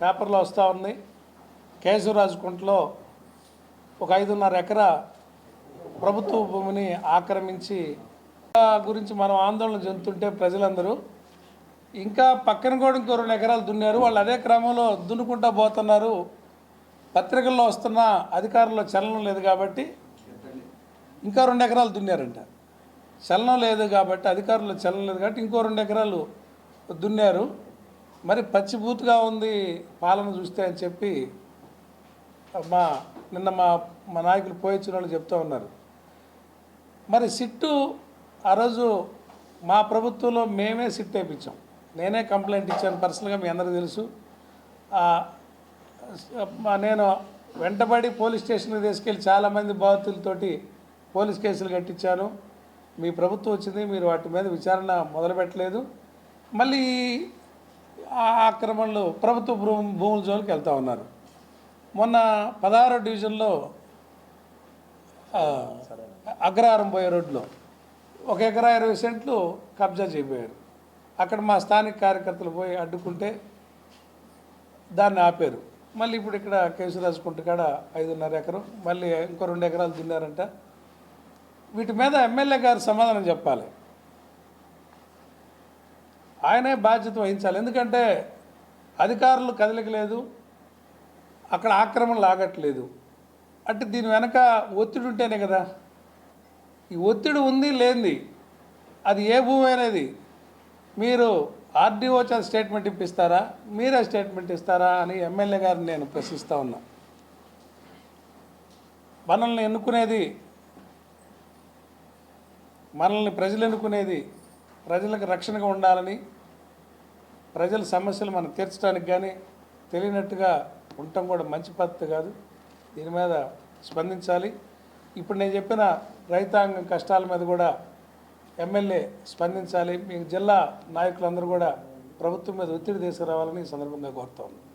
పేపర్లో వస్తూ ఉంది. కేశవరాజు కుంటలో ఒక ఐదున్నర ఎకరా ప్రభుత్వ భూమిని ఆక్రమించి ఆ గురించి మనం ఆందోళన చెందుతుంటే ప్రజలందరూ ఇంకా పక్కన కూడా ఇంకో రెండు ఎకరాలు దున్నారు. వాళ్ళు అదే క్రమంలో దున్నుకుంటా పోతున్నారు. పత్రికల్లో వస్తున్న అధికారుల్లో చలనం లేదు కాబట్టి ఇంకా రెండు ఎకరాలు దున్నారంట. చలనం లేదు కాబట్టి అధికారుల్లో చలనం లేదు కాబట్టి ఇంకో రెండు ఎకరాలు దున్నారు. మరి పచ్చిబూతుగా ఉంది పాలన చూస్తే అని చెప్పి మా నిన్న మా మా నాయకులు పోయించిన వాళ్ళు చెప్తూ ఉన్నారు. మరి సిట్టు ఆ రోజు మా ప్రభుత్వంలో మేమే సిట్ వేయించాం నేనే కంప్లైంట్ ఇచ్చాను పర్సనల్గా మీ అందరికీ తెలుసు. నేను వెంటబడి పోలీస్ స్టేషన్కి తీసుకెళ్ళి చాలామంది బాధితులతోటి పోలీస్ కేసులు కట్టించాను. మీ ప్రభుత్వం వచ్చింది మీరు వాటి మీద విచారణ మొదలుపెట్టలేదు. మళ్ళీ ఆక్రమణలు ప్రభుత్వ భూ భూముల జోలికి వెళ్తూ ఉన్నారు. మొన్న పదహారో డివిజన్లో అగ్రహారం పోయే రోడ్లో ఒక ఎకరా ఇరవై సెంట్లు కబ్జా చేయిపోయారు. అక్కడ మా స్థానిక కార్యకర్తలు పోయి అడ్డుకుంటే దాన్ని ఆపారు. మళ్ళీ ఇప్పుడు ఇక్కడ కేశరాజు కుంట కాడ ఐదున్నర ఎకరం మళ్ళీ ఇంకో రెండు ఎకరాలు తిన్నారంట. వీటి మీద ఎమ్మెల్యే గారు సమాధానం చెప్పాలి. ఆయనే బాధ్యత వహించాలి. ఎందుకంటే అధికారులు కదలికలేదు అక్కడ ఆక్రమణలు ఆగట్లేదు అంటే దీని వెనక ఒత్తిడి ఉంటేనే కదా. ఈ ఒత్తిడి ఉంది లేనిది. అది ఏ భూమి అనేది? మీరు ఆర్డీఓ చేత స్టేట్మెంట్ ఇప్పిస్తారా? మీరే స్టేట్మెంట్ ఇస్తారా అని ఎమ్మెల్యే గారిని నేను ప్రశ్నిస్తూ ఉన్నా. మనల్ని ఎన్నుకునేది? మనల్ని ప్రజలు ఎన్నుకునేది? ప్రజలకు రక్షణగా ఉండాలని ప్రజల సమస్యలు మనం తీర్చడానికి కానీ తెలియనట్టుగా ఉండటం కూడా మంచి పద్ధతి కాదు. దీని మీద స్పందించాలి. ఇప్పుడు నేను చెప్పిన రైతాంగం కష్టాల మీద కూడా ఎమ్మెల్యే స్పందించాలి. మీ జిల్లా నాయకులందరూ కూడా ప్రభుత్వం మీద ఒత్తిడి తీసుకురావాలని ఈ సందర్భంగా కోరుతా ఉన్నాను.